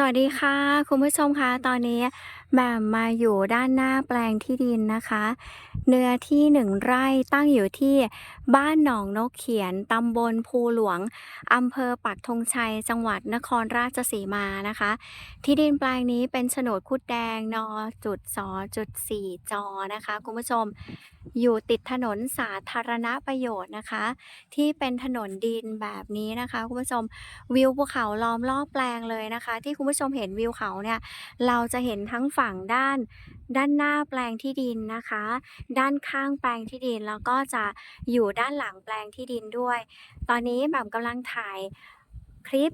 สวัสดีค่ะ คุณผู้ชมคะตอนนี้แหม่มมาอยู่ด้านหน้าแปลงที่ดินนะคะ เนื้อที่หนึ่งไร่ตั้งอยู่ที่บ้านหนองนกเขียนตำบลภูหลวงอำเภอปักธงชัย จังหวัดนครราชสีมานะคะ ที่ดินแปลงนี้เป็นโฉนดคุดแดงนจุดสจุดสี่จอนะคะ คุณผู้ชม อยู่ติดถนนสาธารณประโยชน์นะคะ ที่เป็นถนนดินแบบนี้นะคะคุณผู้ชมวิวภูเขาล้อมรอบแปลงเลยนะคะ ที่คุณผู้ชมเห็นวิวเขาเนี่ยเราจะเห็นทั้งฝั่งด้านด้านหน้าแปลงที่ดินนะคะ ด้านข้างแปลงที่ดินแล้วก็จะอยู่ด้านหลังแปลงที่ดินด้วย ตอนนี้แบบกำลังถ่ายคลิป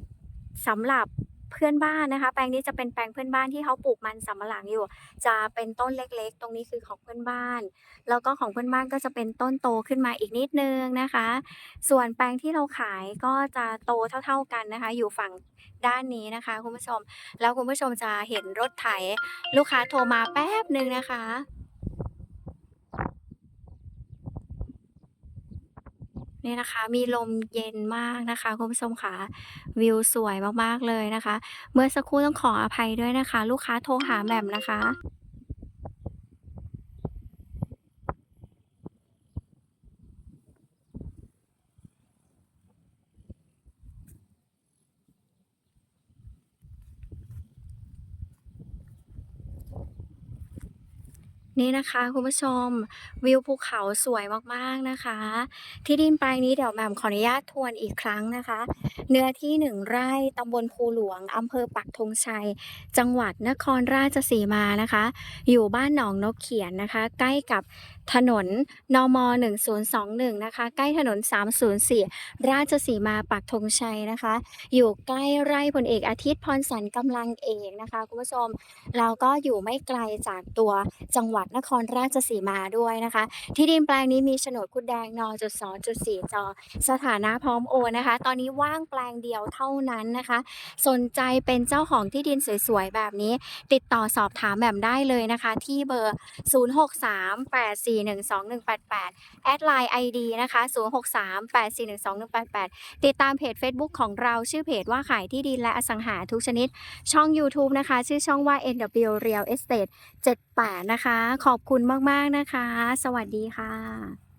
สำหรับ เพื่อนบ้านนะคะ แปลงนี้จะเป็นแปลงเพื่อนบ้านที่เขาปลูกมันสำปะหลังอยู่ จะเป็นต้นเล็กๆ ตรงนี้คือของเพื่อนบ้าน แล้วก็ของเพื่อนบ้านก็จะเป็นต้นโตขึ้นมาอีกนิดนึงนะคะ ส่วนแปลงที่เราขายก็จะโตเท่า ๆกันนะคะ อยู่ฝั่งด้านนี้นะคะคุณผู้ชม แล้วคุณผู้ชมจะเห็นรถไถลูกค้าโทรมาแป๊บหนึ่งนะคะ นี่นะคะ มีลมเย็นมากนะคะคุณผู้ชมค่ะวิวสวยมากๆเลยนะคะ เมื่อสักครู่ต้องขออภัยด้วยนะคะ ลูกค้าโทรหาแหม่มนะคะ นี่นะคะคุณผู้ชมวิวภูเขาสวยมากๆนะคะ ที่ดินแปลงนี้เดี๋ยวแหม่มขออนุญาตทวนอีกครั้งนะคะ เนื้อที่หนึ่งไร่ตำบลภูหลวงอำเภอปักธงชัย จังหวัดนครราชสีมานะคะ อยู่บ้านหนองนกเขียนนะคะ ใกล้กับถนนนม1021นะคะ ใกล้ถนน 304 ราชสีมาปักธงชัยนะคะ อยู่ใกล้ไร่พลเอกอาทิตย์พรสันกำลังเอกนะคะคุณผู้ชมเราก็อยู่ไม่ไกลจากตัวจังหวัดนครราชสีมาด้วยนะคะ ที่ดินแปลงนี้มีโฉนดคุดแดงนจุดสองจุดสี่จอ สถานะพร้อมโอนนะคะ ตอนนี้ว่างแปลงเดียวเท่านั้นนะคะ สนใจเป็นเจ้าของที่ดินสวยๆ แบบนี้ ติดต่อสอบถามแบบได้เลยนะคะ ที่เบอร์ 0638412188 แอดไลน์ ID นะคะ 0638412188 ติดตามเพจ Facebook ของเราชื่อเพจว่าขายที่ดินและอสังหาทุกชนิด ช่อง YouTube นะคะ ชื่อช่องว่า NW Real Estate ป่านะคะ ขอบคุณมาก ๆ นะคะ สวัสดีค่ะ